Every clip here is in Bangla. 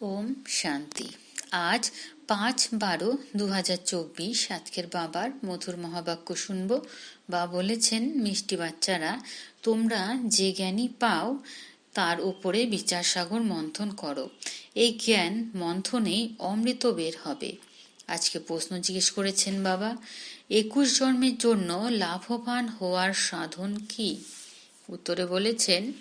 ওম শান্তি। আজ পাঁচ বারো দু হাজার চব্বিশ আজকের বাবার মধুর মহাবাক্য শুনব। বা বলেছেন, মিষ্টি বাচ্চারা, তোমরা যে জ্ঞানই পাও, তার উপরে বিচার সাগর মন্থন করো। এই জ্ঞান মন্থনেই অমৃত বের হবে। আজকে প্রশ্ন জিজ্ঞেস করেছেন বাবা, একুশ জন্মের জন্য লাভবান হওয়ার সাধন কি? উত্তরে বলেছেন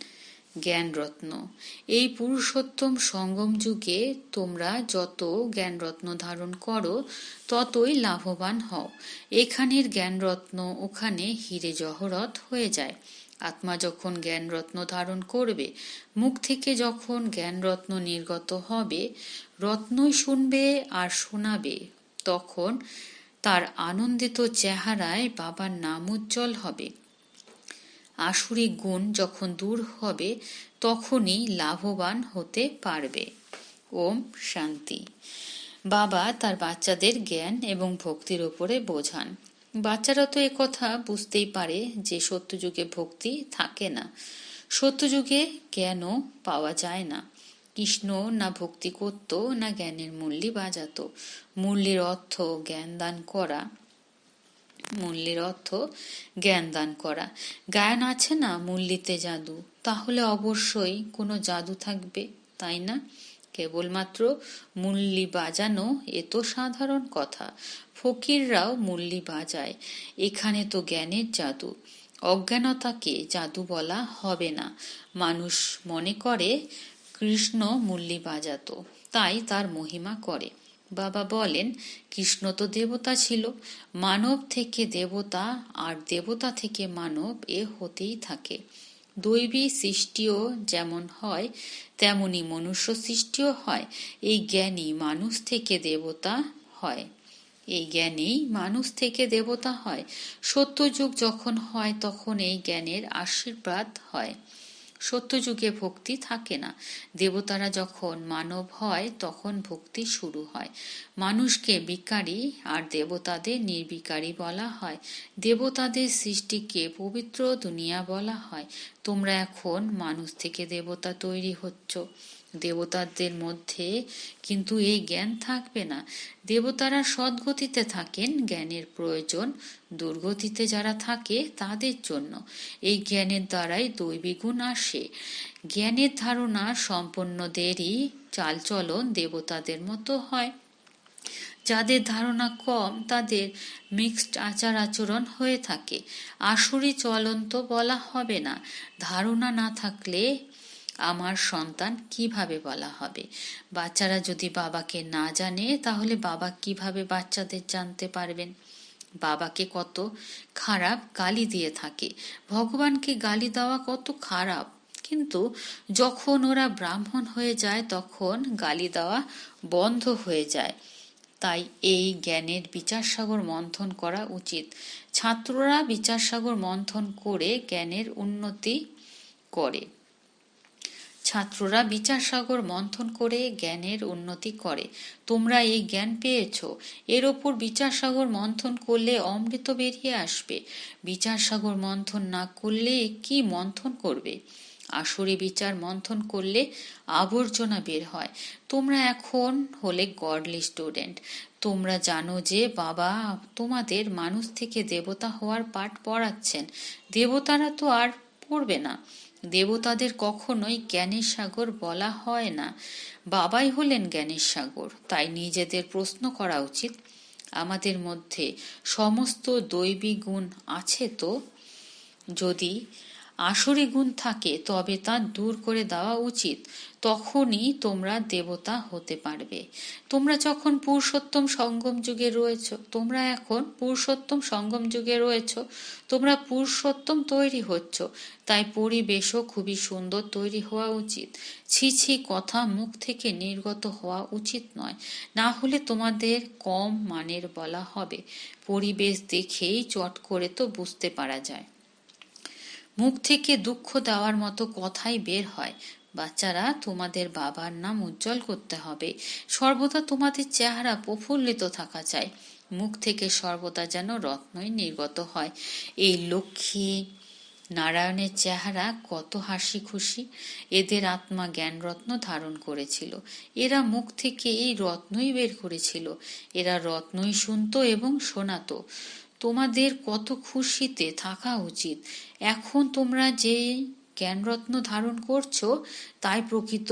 জ্ঞানরত্ন। এই পুরুষোত্তম সঙ্গম যুগে তোমরা যত জ্ঞানরত্ন ধারণ করো, ততই লাভবান হও। এখানের জ্ঞানরত্ন ওখানে হিরে জহরত হয়ে যায়। আত্মা যখন জ্ঞানরত্ন ধারণ করবে, মুখ থেকে যখন জ্ঞানরত্ন নির্গত হবে, রত্নই শুনবে আর শোনাবে, তখন তার আনন্দিত চেহারায় বাবার নাম উজ্জ্বল হবে। আসুরিক গুণ যখন দূর হবে, তখনই লাভবান হতে পারবে। ওম শান্তি। বাবা তার বাচ্চাদের জ্ঞান এবং ভক্তির ওপরে বোঝান। বাচ্চারা তো কথা বুঝতেই পারে যে সত্যযুগে ভক্তি থাকে না। সত্যযুগে জ্ঞানও পাওয়া যায় না। কৃষ্ণ না ভক্তি করত, না জ্ঞানের মূল্যি বাজাত। মূল্যের অর্থ জ্ঞান দান করা। মূল্যের অর্থ জ্ঞান দান করা। জ্ঞান আছে না মূল্যিতে জাদু? তাহলে অবশ্যই কোনো জাদু থাকবে, তাই না? কেবলমাত্র মূল্যি বাজানো এ তো সাধারণ কথা। ফকিররাও মূল্যি বাজায়, এখানে তো জ্ঞানের জাদু। অজ্ঞানতাকে জাদু বলা হবে না। মানুষ মনে করে কৃষ্ণ মূল্যি বাজাতো, তাই তার মহিমা করে। বাবা বলেন, কৃষ্ণ তো দেবতা ছিল। মানব থেকে দেবতা আর দেবতা থেকে মানব এ হতেই থাকে। দৈবী সৃষ্টিও যেমন হয়, তেমনি মনুষ্য সৃষ্টিও হয়। এই জ্ঞানী মানুষ থেকে দেবতা হয়। এই জ্ঞানেই মানুষ থেকে দেবতা হয়। সত্যযুগ যখন হয়, তখন এই জ্ঞানের আশীর্বাদ হয়। সত্যযুগে ভক্তি থাকে না। দেবতারা যখন মানব হয়, তখন ভক্তি শুরু হয়। মানুষকে বিকারী আর দেবতাদের নির্বিকারী বলা হয়। দেবতাদের সৃষ্টিকে পবিত্র দুনিয়া বলা হয়। তোমরা এখন মানুষ থেকে দেবতা তৈরি হচ্ছ। দেবতাদের মধ্যে কিন্তু এই জ্ঞান থাকবে না। দেবতারা সদ্গতিতে থাকেন, জ্ঞানের প্রয়োজন, দুর্গতিতে যারা থাকে তাদের জন্য। এই জ্ঞানের দ্বারাই দৈবিগুণ আসে। জ্ঞানের ধারণা সম্পন্নদেরই চালচলন দেবতাদের মতো হয়। যাদের ধারণা কম, তাদের মিক্সড আচার আচরণ হয়ে থাকে। আসুরি চলন তো বলা হবে না। ধারণা না থাকলে আমার সন্তান কীভাবে বলা হবে? বাচ্চারা যদি বাবাকে না জানে, তাহলে বাবা কীভাবে বাচ্চাদের জানতে পারবেন? বাবাকে কত খারাপ গালি দিয়ে থাকে। ভগবানকে গালি দেওয়া কত খারাপ। কিন্তু যখন ওরা ব্রাহ্মণ হয়ে যায়, তখন গালি দেওয়া বন্ধ হয়ে যায়। তাই এই জ্ঞানের বিচারসাগর মন্থন করা উচিত। ছাত্ররা বিচারসাগর মন্থন করে জ্ঞানের উন্নতি করে। ছাত্ররা বিচারসাগর মন্থন করে জ্ঞানের উন্নতি করে। তোমরা এই জ্ঞান পেয়েছ। এর ওপর বিচারসাগর মন্থন করলে অমৃত বেরিয়ে আসবে। বিচারসাগর মন্থন না করলে কি মন্থন করবে? আসরে বিচার মন্থন করলে আবর্জনা বের হয়। তোমরা এখন হলে গডলি স্টুডেন্ট। তোমরা জানো যে বাবা তোমাদের মানুষ থেকে দেবতা হওয়ার পাঠ পড়াচ্ছেন। দেবতারা তো আর পড়বে না। দেবতাদের কখনোই জ্ঞানের সাগর বলা হয় না। বাবাই হলেন জ্ঞানের সাগর। তাই নিজেদের প্রশ্ন করা উচিত, আমাদের মধ্যে সমস্ত দৈবী গুণ আছে তো? যদি আসরি গুণ থাকে, তবে তা দূর করে দেওয়া উচিত। তখনই তোমরা দেবতা হতে পারবে। তোমরা যখন পুরুষোত্তম সঙ্গম যুগে রয়েছ, তোমরা এখন পুরুষোত্তম সঙ্গম যুগে রয়েছ, তোমরা পুরুষোত্তম তৈরি হচ্ছ। তাই পরিবেশও খুবই সুন্দর তৈরি হওয়া উচিত। ছি ছি, কথা মুখ থেকে নির্গত হওয়া উচিত নয়। না হলে তোমাদের কম মানের বলা হবে। পরিবেশ দেখেই চট করে তো বুঝতে পারা যায়। মুখ থেকে দুঃখ দেওয়ার মতো কথাই বের হয়। বাচ্চারা, তোমাদের বাবার নাম উজ্জ্বল করতে হবে। সর্বদা তোমাদের চেহারা প্রফুল্লিত থাকা চাই। মুখ থেকে সর্বদা যেন রত্নই নির্গত হয়। এই লক্ষ্মী নারায়ণের চেহারা কত হাসি খুশি। এদের আত্মা জ্ঞানরত্ন ধারণ করেছিল। এরা মুখ থেকে এই রত্নই বের করেছিল। এরা রত্নই শুনত এবং শোনাত। তোমাদের কত খুশিতে থাকা উচিত। এখন তোমরা যে জ্ঞানরত্ন ধারণ করছ, তাই প্রকৃত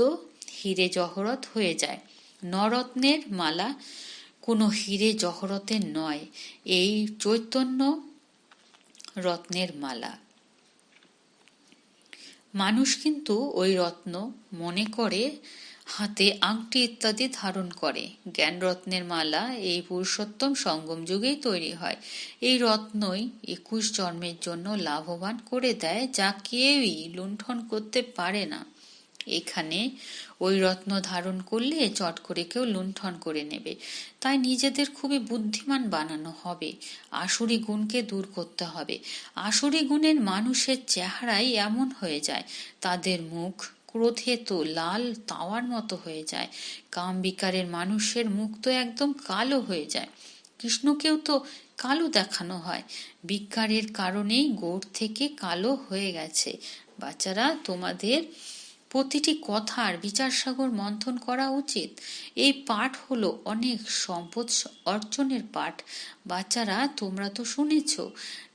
হিরে জহরত হয়ে যায়। নরত্নের মালা কোনো হিরে জহরতের নয়, এই চৈতন্য রত্নের মালা। মানুষ কিন্তু ওই রত্ন মনে করে হাতে আংটি ইত্যাদি ধারণ করে। জ্ঞান রত্নের মালা এই পুরুষোত্তম সঙ্গম যুগেই তৈরি হয়। এই রত্নই একুশ জন্মের জন্য লাভবান করে দেয় যা কেউই লুণ্ঠন করতে পারে না। এখানে ওই রত্ন ধারণ করলে চট করে কেউ লুণ্ঠন করে নেবে। তাই নিজেদের খুবই বুদ্ধিমান বানানো হবে। আসুরি গুণকে দূর করতে হবে। আসুরি গুণের মানুষের চেহারাই এমন হয়ে যায়। তাদের মুখ ক্রোধে তো লাল তাওয়ার মতো হয়ে যায়। কাম বিকারের মানুষের মুখ তো একদম কালো হয়ে যায়। কৃষ্ণকেও তো কালো দেখানো হয়। বিকারের কারণেই গোড় থেকে কালো হয়ে গেছে। বাচ্চারা, তোমাদের প্রতিটি কথার বিচারসাগর মন্থন করা উচিত। এই পাঠ হলো অনেক সম্পদ অর্জনের পাঠ। বাচ্চারা, তোমরা তো শুনেছ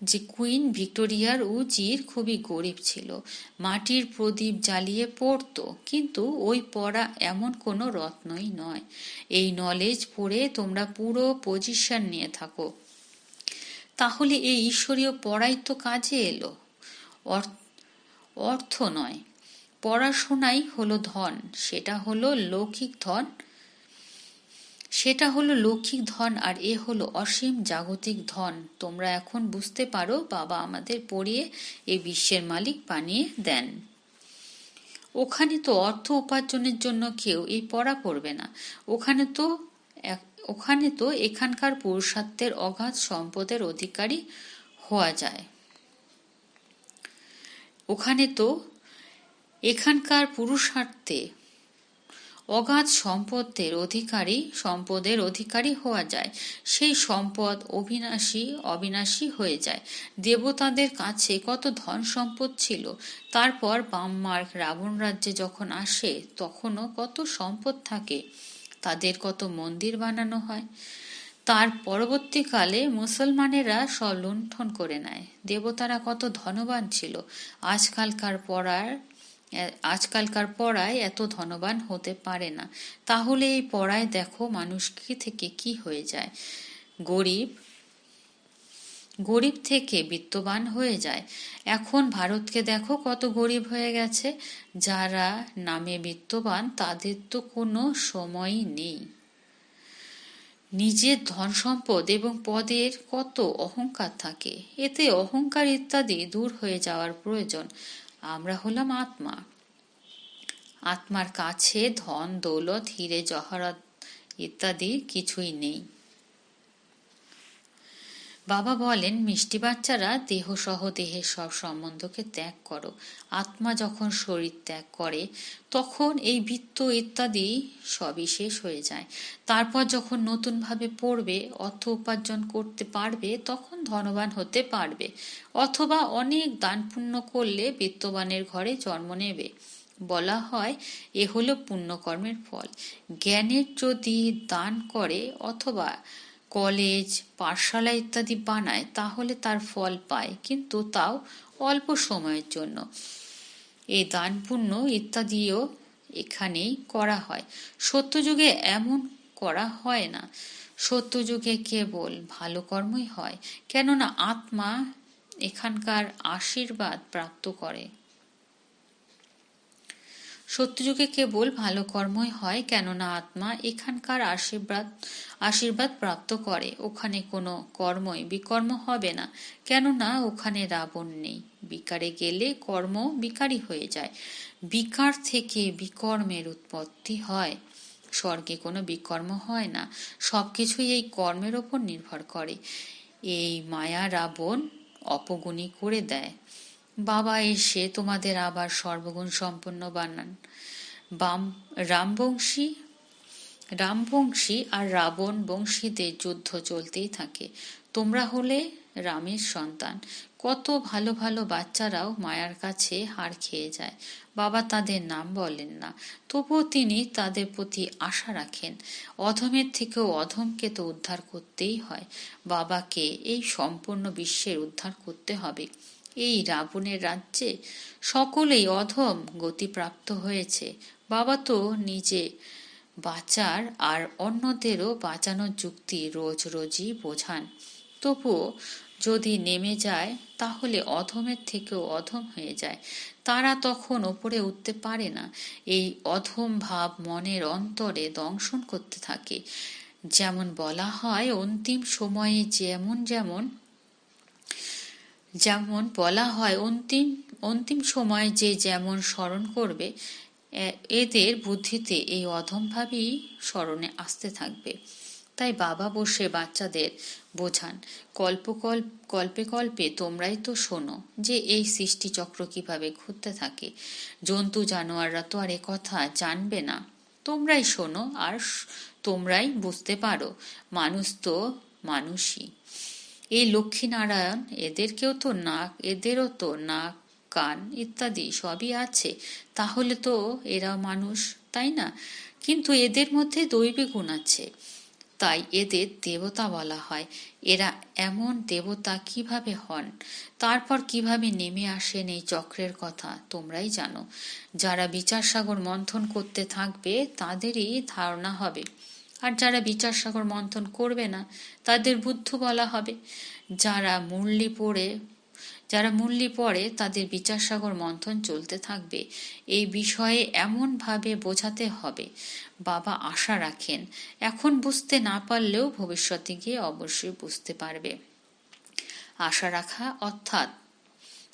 যে কুইন ভিক্টোরিয়ার উজির খুবই গরিব ছিল। মাটির প্রদীপ জ্বালিয়ে পড়তো, কিন্তু ওই পড়া এমন কোনো রত্নই নয়। এই নলেজ পড়ে তোমরা পুরো পজিশন নিয়ে থাকো। তাহলে এই ঈশ্বরীয় পড়াই তো কাজে এলো। অর্থ নয় পড়াশোনাই হলো ধন, সেটা হলো লৌকিক ধন। সেটা হলো লৌকিক ধন আর এ হলো অসীম জাগতিক ধন। তোমরা এখন বুঝতে পারো বাবা আমাদের পড়িয়ে এই বিশ্বের মালিক বানিয়ে দেন। ওখানে তো অর্থ উপার্জনের জন্য কেউ এই পড়া পড়বে না। ওখানে তো ওখানে তো এখানকার পুরুষার্থের অগাধ সম্পদের অধিকারী হওয়া যায়। ওখানে তো এখানকার পুরুষার্থে অগাধ সম্পদের অধিকারী সম্পদের অধিকারী হওয়া যায়। সেই সম্পদ অবিনাশী অবিনাশী হয়ে যায়। দেবতাদের কাছে কত ধন সম্পদ ছিল, তারপর বামমার্ক রাবণ রাজ্যে যখন আসে, তখনও কত সম্পদ থাকে, তাদের কত মন্দির বানানো হয়। তার পরবর্তীকালে মুসলমানেরা সব লুণ্ঠন করে নেয়। দেবতারা কত ধনবান ছিল। আজকালকার পড়ার আজকালকার পড়ায় এত ধনবান হতে পারে না। তাহলে এই পড়ায় দেখো মানুষ কি থেকে কি হয়ে যায়। গরিব গরিব থেকে বিত্তবান হয়ে যায়। এখন ভারতকে দেখো কত গরিব হয়ে গেছে। যারা নামে বিত্তবান, তাদের তো কোনো সময়ই নেই। নিজের ধন সম্পদ এবং পদের কত অহংকার থাকে। এতে অহংকার ইত্যাদি দূর হয়ে যাওয়ার প্রয়োজন। আমরা হলাম আত্মা। আত্মার কাছে ধন দৌলত হিরে জহরত ইত্যাদি কিছুই নেই। বাবা বলেন, মিষ্টি বাচ্চারা দেহ সহ দেহের সব সম্বন্ধকে ত্যাগ করো। আত্মা যখন শরীর ত্যাগ করে, তখন এই বৃত্ত ইত্যাদি সবই শেষ হয়ে যায়। তারপর যখন নতুনভাবে পড়বে, অর্থ উপার্জন করতে পারবে, তখন ধনবান হতে পারবে। অথবা অনেক দান পুণ্য করলে বিত্তবানের ঘরে জন্ম নেবে। বলা হয়, এ হলো পুণ্যকর্মের ফল। জ্ঞানের যদি দান করে অথবা কলেজ, পাঠশালা ইত্যাদি বানায়, তাহলে তার ফল পায়। কিন্তু তাও অল্প সময়ের জন্য। এই দান পুণ্য ইত্যাদিও এখানেই করা হয়। সত্যযুগে এমন করা হয় না। সত্যযুগে কেবল ভালো কর্মই হয়। কেননা আত্মা এখানকার আশীর্বাদ প্রাপ্ত করে। সত্যযুগে কেবল ভালো কর্মই হয় কেননা আত্মা এখানকার আশীর্বাদ আশীর্বাদ প্রাপ্ত করে। ওখানে কোনো কর্মই বিকর্ম হবে না, কেননা ওখানে রাবণ নেই। বিকারে গেলে কর্ম বিকারী হয়ে যায়। বিকার থেকে বিকর্মের উৎপত্তি হয়। স্বর্গে কোনো বিকর্ম হয় না, সবকিছুই এই কর্মের ওপর নির্ভর করে। এই মায়া রাবণ অপগুণী করে দেয়। বাবা এসে তোমাদের আবার সর্বগুণ সম্পন্ন বানান। বাম রামবংশী রামবংশী আর রাবণ বংশীদের যুদ্ধ চলতেই থাকে। তোমরা হলে রামের সন্তান। কত ভালো ভালো বাচ্চারাও মায়ার কাছে হার খেয়ে যায়। বাবা তাদের নাম বলেন না, তবুও তিনি তাদের প্রতি আশা রাখেন। অধমের থেকেও অধমকে তো উদ্ধার করতেই হয়। বাবাকে এই সম্পূর্ণ বিশ্বের উদ্ধার করতে হবে। এই রাবণের রাজ্যে সকলেই অধম গতিপ্রাপ্ত হয়েছে। বাবা তো নিজে বাঁচার আর অন্যদেরও বাঁচানোর যুক্তি রোজ রোজই বোঝান। তবুও যদি নেমে যায়, তাহলে অধমের থেকেও অধম হয়ে যায়। তারা তখন ওপরে উঠতে পারে না। এই অধম ভাব মনের অন্তরে দংশন করতে থাকে। যেমন বলা হয়, অন্তিম সময়ে যেমন যেমন যেমন বলা হয়, অন্তিম অন্তিম সময় যে যেমন স্মরণ করবে এদের বুদ্ধিতে এই অধমভাবেই স্মরণে আসতে থাকবে। তাই বাবা বসে বাচ্চাদের বোঝান কল্পকল্প কল্পে কল্পে তোমরাই তো শোনো যে এই সৃষ্টিচক্র কীভাবে ঘুরতে থাকে। জন্তু, জানোয়াররা তো আর কথা জানবে না। তোমরাই শোনো আর তোমরাই বুঝতে পারো। মানুষ তো মানুষই। এই লক্ষ্মীনারায়ণ, এদেরকেও তো নাক, এদেরও তো নাক, কান ইত্যাদি সবই আছে। তাহলে তো এরা মানুষ, তাই না? কিন্তু এদের মধ্যে দৈবী গুণ আছে। তাই এদের দেবতা বলা হয়। এরা এমন দেবতা কীভাবে হন? তারপর কীভাবে নেমে আসেন এই চক্রের কথা তোমরাই জানো। যারা বিচারসাগর মন্থন করতে থাকবে, তাদেরই ধারণা হবে। আর যারা বিচার সাগর মন্থন করবে না, তাদের বুদ্ধ বলা হবে। যারা মুরলি পড়ে, যারা মূল্যে পড়ে, তাদের বিচার সাগর মন্থন চলতে থাকবে। এই বিষয়ে এমনভাবে বোঝাতে হবে। বাবা আশা রাখেন, এখন বুঝতে না পারলেও ভবিষ্যতে গিয়ে অবশ্যই বুঝতে পারবে। আশা রাখা অর্থাৎ,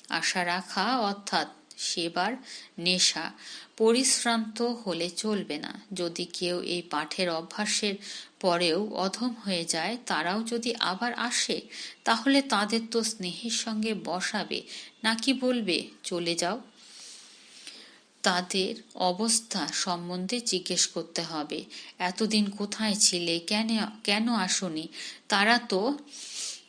আশা রাখা অর্থাৎ সেবার নেশা পরিশ্রান্ত হলে চলবে না। যদি কেউ এই পাঠের অভ্যাসের পরেও অধম হয়ে যায়, তারাও যদি আবার আসে, তাহলে তাদের তো স্নেহের সঙ্গে বসাবে, নাকি বলবে, চলে যাও তাদের অবস্থা সম্বন্ধে জিজ্ঞেস করতে হবে। এতদিন কোথায় ছিলে? কেন কেন আসনি? তারা তো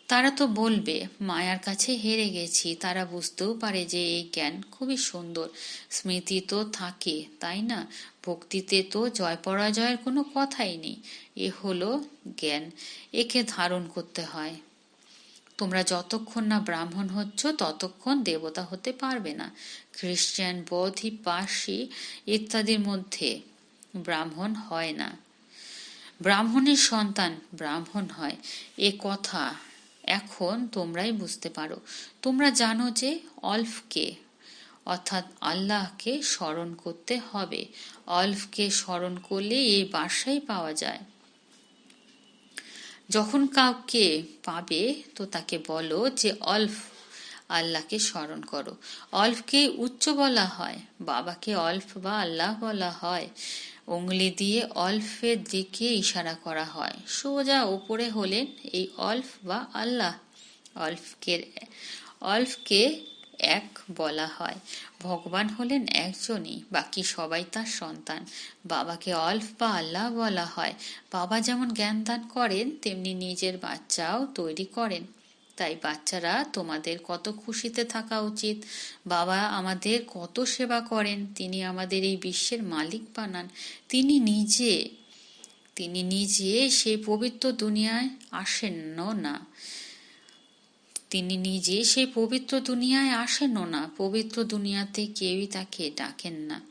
তারা তো বলবে, মায়ার কাছে হেরে গেছি। তারা বুঝতেও পারে যে এই জ্ঞান খুবই সুন্দর। স্মৃতি তো থাকে, তাই না? ভক্তিতে তো জয় পরাজয়ের কোনো কথাই নেই। এ হলো জ্ঞান। একে ধারণ করতে হয়। তোমরা যতক্ষণ না ব্রাহ্মণ হচ্ছ, ততক্ষণ দেবতা হতে পারবে না। খ্রিস্টান, বৌদ্ধি, পার্সি ইত্যাদির মধ্যে ব্রাহ্মণ হয় না। ব্রাহ্মণের সন্তান ব্রাহ্মণ হয়। এ কথা এখন তোমরাই বুঝতে পারো। তোমরা জানো যে অল্ফকে, অর্থাৎ আল্লাহকে স্মরণ করতে হবে। অল্ফকে স্মরণ করলে এই বাসাই পাওয়া যায়। যখন কাউকে পাবে, তো তাকে বলো যে, অল্ফ, আল্লাহকে স্মরণ করো। অল্ফকে উচ্চ বলা হয়, বাবাকে অল্ফ বা আল্লাহ বলা হয়। উংলি দিয়ে অল্ফের দিকে ইশারা করা হয়। সোজা ওপরে হলেন এই অল্ফ বা আল্লাহ। অল্ফকে অল্ফকে এক বলা হয়। ভগবান হলেন একজনই, বাকি সবাই তার সন্তান। বাবাকে অল্ফ বা আল্লাহ বলা হয়। বাবা যেমন জ্ঞান দান করেন, তেমনি নিজের বাচ্চাও তৈরি করেন। তাই বাচ্চারা তোমাদের কত খুশিতে থাকা উচিত। বাবা আমাদের কত সেবা করেন, তিনি আমাদের এই বিশ্বের মালিক বানান। তিনি নিজে তিনি নিজে সেই পবিত্র দুনিয়ায় আসেন না। তিনি নিজে সেই পবিত্র দুনিয়ায় আসেনও না। পবিত্র দুনিয়াতে কেউই তাকে ডাকেন না।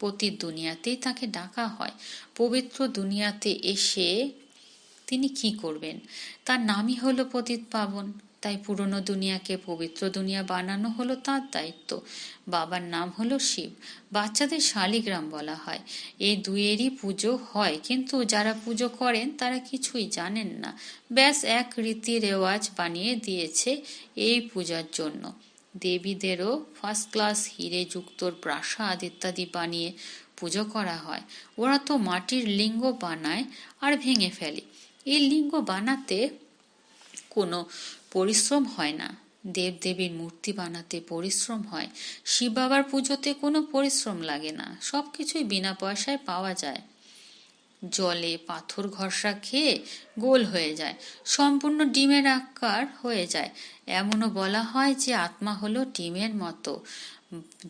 পতির দুনিয়াতেই তাকে ডাকা হয়। পবিত্র দুনিয়াতে এসে তিনি কি করবেন? তার নামই হলো পতিত পাবন। তাই পুরনো দুনিয়াকে পবিত্র দুনিয়া বানানো হলো তার দায়িত্ব। বাবার নাম হলো শিব। বাচ্চাদের শালিগ্রাম বলা হয়। এই দুইয়েরই পুজো হয়, কিন্তু যারা পুজো করেন তারা কিছুই জানেন না। ব্যাস, এক রীতি রেওয়াজ বানিয়ে দিয়েছে এই পূজার জন্য। দেবীদেরও ফার্স্ট ক্লাস হিরে যুক্তর প্রাসাদ ইত্যাদি বানিয়ে পুজো করা হয়। ওরা তো মাটির লিঙ্গ বানায় আর ভেঙে ফেলে। এই লিঙ্গ বানাতে কোনো পরিশ্রম হয় না। দেবদেবীর মূর্তি বানাতে পরিশ্রম হয়। শিব বাবার পুজোতে কোনো পরিশ্রম লাগে না। সব কিছুই বিনা পয়সায় পাওয়া যায়। জলে পাথর ঘষা খেয়ে গোল হয়ে যায়। সম্পূর্ণ ডিমের আকার হয়ে যায়। এমনও বলা হয় যে আত্মা হলো ডিমের মতো,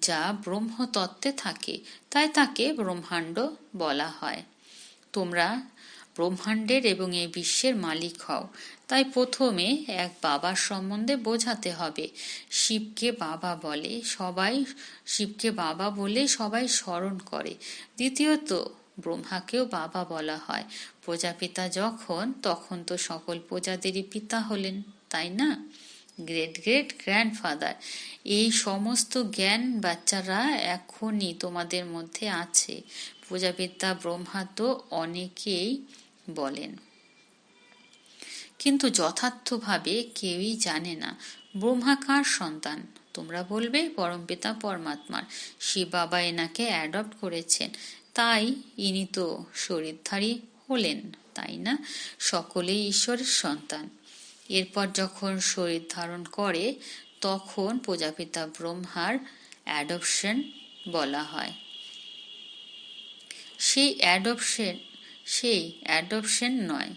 যা ব্রহ্মতত্ত্বে থাকে। তাই তাকে ব্রহ্মাণ্ড বলা হয়। তোমরা ব্রহ্মাণ্ডের এবং এই বিশ্বের মালিক হও। তাই প্রথমে এক বাবার সম্বন্ধে বোঝাতে হবে। শিবকে বাবা বলে সবাই, শিবকে বাবা বলে সবাই স্মরণ করে। দ্বিতীয়ত, ব্রহ্মাকেও বাবা বলা হয়। প্রজাপিতা যখন, তখন তো সকল প্রজাদেরই পিতা হলেন, তাই না? Great great grandfather. এই সমস্ত জ্ঞান বাচ্চারা এখনই তোমাদের মধ্যে আছে। প্রজাপিতা, ব্রহ্মা তো অনেকেই বলেন। কিন্তু যথার্থভাবে কেউই জানে না, ব্রহ্মা কার সন্তান? তোমরা বলবে পরমপিতা পরমাত্মার। শিব বাবা এনাকে অ্যাডপ্ট করেছেন। তাই ইনি তো শরীরধারী হলেন, তাই না? সকলেই ঈশ্বরের সন্তান। এরপর যখন শরীর ধারণ করে, তখন প্রজাপিতা ব্রহ্মার অ্যাডপশন বলা হয়। সেই অ্যাডপশন সেই অ্যাডপশন নয়।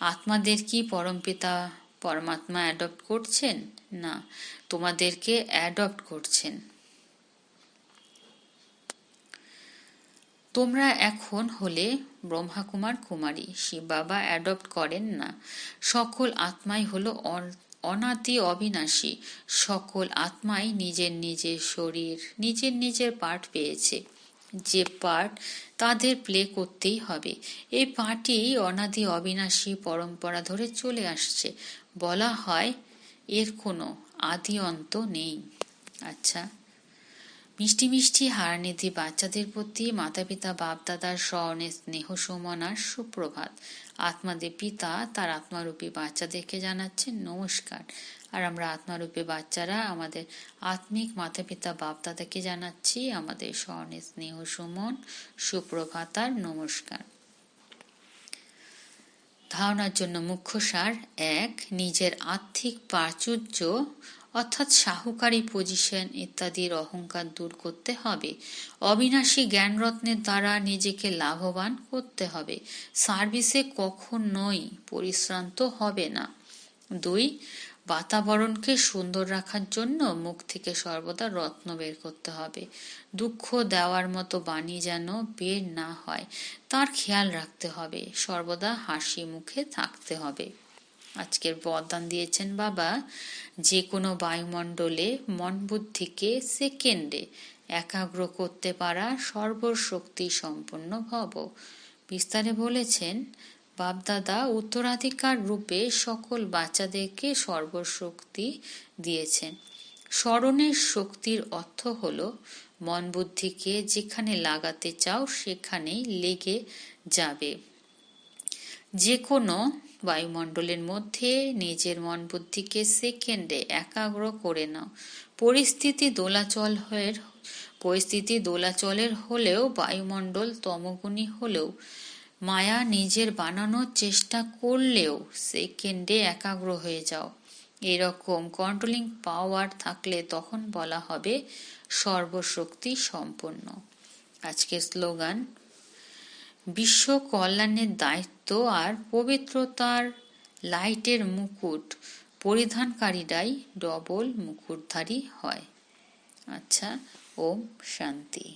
আত্মাদের কি পরমপিতা পরমাত্মা অ্যাডপ্ট করছেন? না, তোমাদেরকে অ্যাডপ্ট করছেন। তোমরা এখন হলে ব্রহ্মাকুমার কুমারী, শিব বাবা অ্যাডপ্ট করেন না। সকল আত্মাই হলো অনাদি অবিনাশী। সকল আত্মাই নিজের নিজের শরীর, নিজের নিজের পাঠ পেয়েছে। যে পার্ট তাদের প্লে করতেই হবে। এই পার্টই অনাদি অবিনাশী পরম্পরা ধরে চলে আসছে। বলা হয়, এর কোনো আদি অন্ত নেই। আচ্ছা। মিষ্টি মিষ্টি হারনিধি বাচ্চাদের প্রতি মাতা পিতা বাপ দাদার স্মরণে স্নেহ আর সুপ্রভাত। আত্মাদের পিতা তার আত্মারূপী বাচ্চাদেরকে জানাচ্ছেন নমস্কার। আর আমরা আত্মারূপী বাচ্চারা আমাদের আত্মিক মাতা পিতা বাপ দাদাকে জানাচ্ছি আমাদের স্মরণে স্নেহ সুমন, সুপ্রভাতার নমস্কার। ধারণার জন্য মুখ্য সার এক, নিজের আর্থিক প্রাচুর্য অর্থাৎ সাহুকারী পজিশন ইত্যাদির অহংকার দূর করতে হবে। অবিনাশী জ্ঞানরত্নের দ্বারা নিজেকে লাভবান করতে হবে। সার্ভিসে কখনোই পরিশ্রান্ত হবে না। দুই বাতাবরণকে সুন্দর রাখার জন্য মুখ থেকে সর্বদা রত্ন বের করতে হবে। দুঃখ দেওয়ার মতো বাণী যেন বের না হয়, তার খেয়াল রাখতে হবে। সর্বদা হাসি মুখে থাকতে হবে। আজকের বরদান দিয়েছেন বাবা। যে কোনো বায়ুমণ্ডলে মন বুদ্ধিকে সেকেন্ডে একাগ্র করতে পারা সর্বশক্তি সম্পন্ন ভব। বিস্তারে বলেছেন বাপদাদা উত্তরাধিকার রূপে সকল বাচ্চাদেরকে সর্বশক্তি দিয়েছেন। স্মরণের শক্তির অর্থ হল, মন বুদ্ধিকে যেখানে লাগাতে চাও সেখানেই লেগে যাবে। যে কোনো বায়ুমণ্ডলের মধ্যে নিজের মন বুদ্ধিকে সেকেন্ডে একাগ্র করে নাও। পরিস্থিতি দোলাচল হয়ে পরিস্থিতি দোলাচলের হলেও বায়ুমণ্ডল তমগুণী হলেও মায়া নিজের বানানোর চেষ্টা করলেও সেকেন্ডে একাগ্র হয়ে যাও। এরকম কন্ট্রোলিং পাওয়ার থাকলে তখন বলা হবে সর্বশক্তি সম্পন্ন। আজকের স্লোগান বিশ্ব কল্যাণের দায়িত্ব আর পবিত্রতার লাইটের মুকুট, পরিধানকারীরাই ডবল মুকুটধারী হয়। আচ্ছা ওম শান্তি।